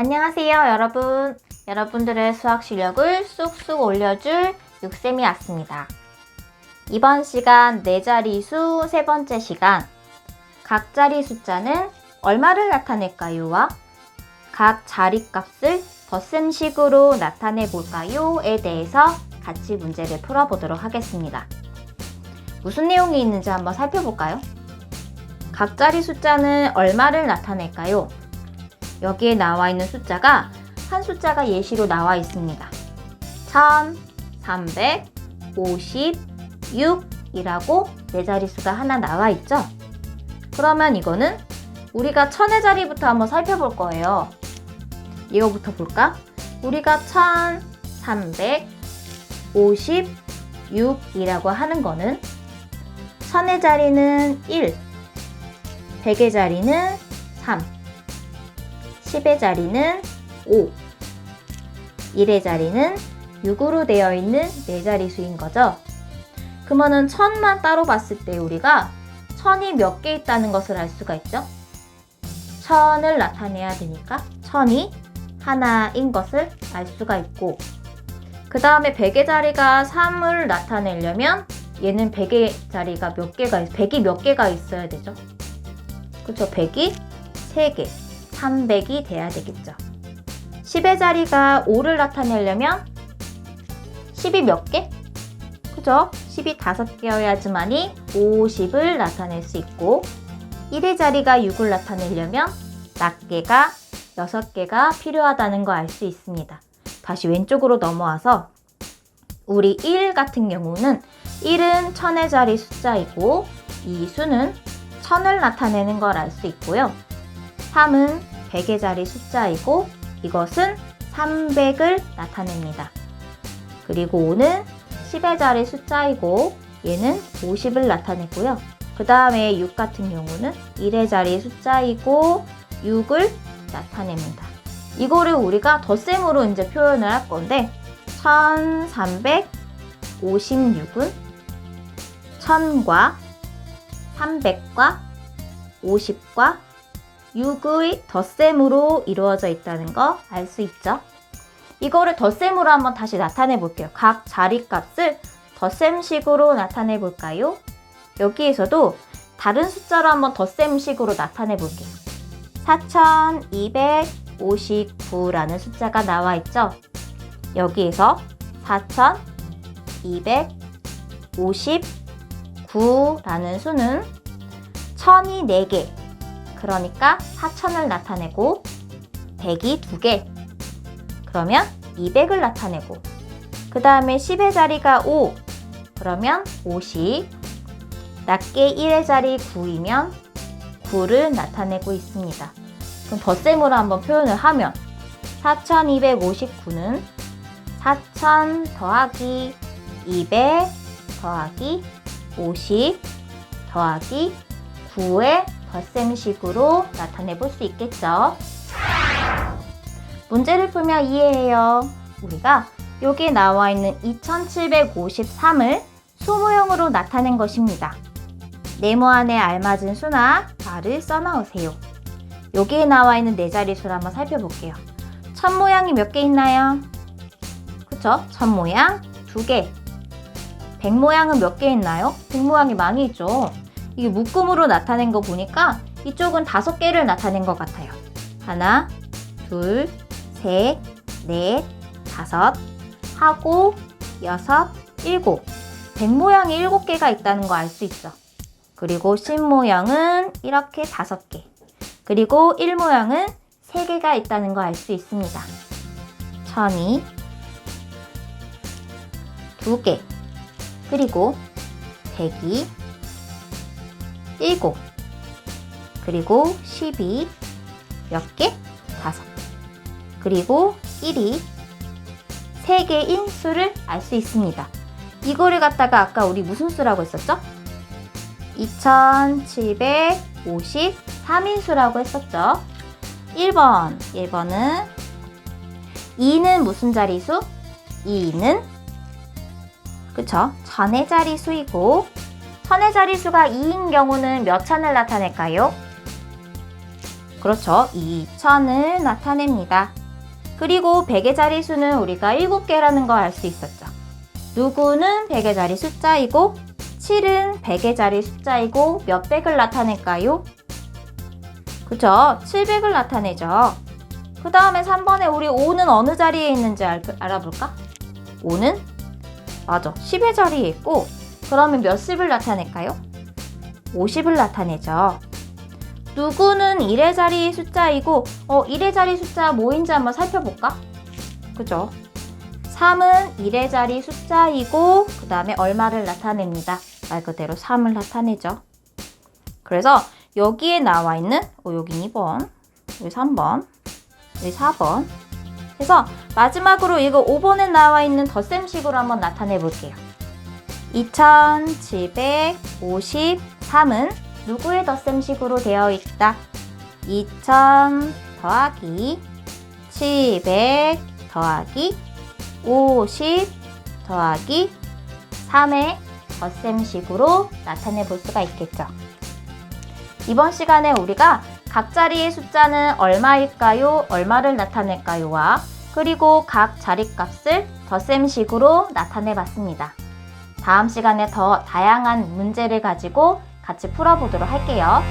안녕하세요, 여러분. 여러분들의 수학 실력을 쑥쑥 올려줄 육쌤이 왔습니다. 이번 시간 네 자리수 세 번째 시간. 각 자리 숫자는 얼마를 나타낼까요?와 각 자리 값을 덧셈식으로 나타내 볼까요?에 대해서 같이 문제를 풀어보도록 하겠습니다. 무슨 내용이 있는지 한번 살펴볼까요? 각 자리 숫자는 얼마를 나타낼까요? 여기에 나와 있는 숫자가 한 숫자가 예시로 나와 있습니다. 1356이라고 네 자릿수가 하나 나와 있죠? 그러면 이거는 우리가 천의 자리부터 한번 살펴볼 거예요. 이거부터 볼까? 우리가 1356이라고 하는 거는 천의 자리는 1, 100의 자리는 3, 10의 자리는 5, 1의 자리는 6으로 되어 있는 네 자리수인 거죠. 그러면은 천만 따로 봤을 때 우리가 천이 몇 개 있다는 것을 알 수가 있죠. 천을 나타내야 되니까 천이 하나인 것을 알 수가 있고 그 다음에 100의 자리가 3을 나타내려면 얘는 100의 자리가 몇 개가 있, 100이 몇 개가 있어야 되죠. 그쵸? 100이 3개, 300이 돼야 되겠죠. 10의 자리가 5를 나타내려면 10이 몇 개? 그죠? 10이 5개여야지만이 50을 나타낼 수 있고 1의 자리가 6을 나타내려면 낱개가 6개가 필요하다는 거 알 수 있습니다. 다시 왼쪽으로 넘어와서 우리 1 같은 경우는 1은 천의 자리 숫자이고 이 수는 천을 나타내는 걸 알 수 있고요. 3은 100의 자리 숫자이고 이것은 300을 나타냅니다. 그리고 5는 10의 자리 숫자이고 얘는 50을 나타내고요. 그 다음에 6 같은 경우는 1의 자리 숫자이고 6을 나타냅니다. 이거를 우리가 덧셈으로 이제 표현을 할 건데 1356은 1000과 300과 50과 6의 덧셈으로 이루어져 있다는 거 알 수 있죠? 이거를 덧셈으로 한번 다시 나타내 볼게요. 각 자리값을 덧셈식으로 나타내 볼까요? 여기에서도 다른 숫자로 한번 덧셈식으로 나타내 볼게요. 4259라는 숫자가 나와 있죠? 여기에서 4259라는 수는 1000이 4개, 그러니까 4000을 나타내고 100이 2개, 그러면 200을 나타내고. 그 다음에 10의 자리가 5, 그러면 50, 낮게 1의 자리 9이면 9를 나타내고 있습니다. 그럼 덧셈으로 한번 표현을 하면 4259는 4000 더하기 200 더하기 50 더하기 9의 덧셈식으로 나타내 볼 수 있겠죠. 문제를 풀며 이해해요. 우리가 여기에 나와 있는 2753을 수모형으로 나타낸 것입니다. 네모 안에 알맞은 수나 말을 써놓으세요. 여기에 나와 있는 네 자리수를 한번 살펴볼게요. 천 모양이 몇 개 있나요? 그쵸? 천 모양 두 개. 백 모양은 몇 개 있나요? 백 모양이 많이 있죠. 이게 묶음으로 나타낸 거 보니까 이쪽은 다섯 개를 나타낸 것 같아요. 하나, 둘, 셋, 넷, 다섯, 하고, 여섯, 일곱. 백 모양이 일곱 개가 있다는 거 알 수 있죠. 그리고 십 모양은 이렇게 다섯 개. 그리고 일 모양은 세 개가 있다는 거 알 수 있습니다. 천이 두 개. 그리고 백이 일곱. 그리고 십이 몇 개? 다섯. 그리고 1이 3개인 수를 알 수 있습니다. 이거를 갖다가 아까 우리 무슨 수라고 했었죠? 2753인 수라고 했었죠. 1번, 1번은 2는 무슨 자리수? 2는 그쵸? 천의 자리수이고 천의 자리수가 2인 경우는 몇 천을 나타낼까요? 그렇죠. 2000을 나타냅니다. 그리고 100의 자리수는 우리가 7개라는 거 알 수 있었죠. 누구는 100의 자리 숫자이고 7은 100의 자리 숫자이고 몇 백을 나타낼까요? 그죠? 700을 나타내죠. 그 다음에 3번에 우리 5는 어느 자리에 있는지 알, 알아볼까? 5는 맞아 10의 자리에 있고 그러면 몇 십을 나타낼까요? 50을 나타내죠. 누구는 1의 자리 숫자이고 어 1의 자리 숫자 뭐인지 한번 살펴볼까? 그죠? 3은 1의 자리 숫자이고 그 다음에 얼마를 나타냅니다. 말 그대로 3을 나타내죠. 그래서 여기에 나와 있는 어, 여기 2번, 여기 3번, 여기 4번 그래서 마지막으로 이거 5번에 나와 있는 덧셈식으로 한번 나타내 볼게요. 2753은 누구의 덧셈식으로 되어 있다? 2000 더하기 700 더하기 50 더하기 3의 덧셈식으로 나타내 볼 수가 있겠죠. 이번 시간에 우리가 각 자리의 숫자는 얼마일까요? 얼마를 나타낼까요?와 그리고 각 자리 값을 덧셈식으로 나타내 봤습니다. 다음 시간에 더 다양한 문제를 가지고 같이 풀어보도록 할게요.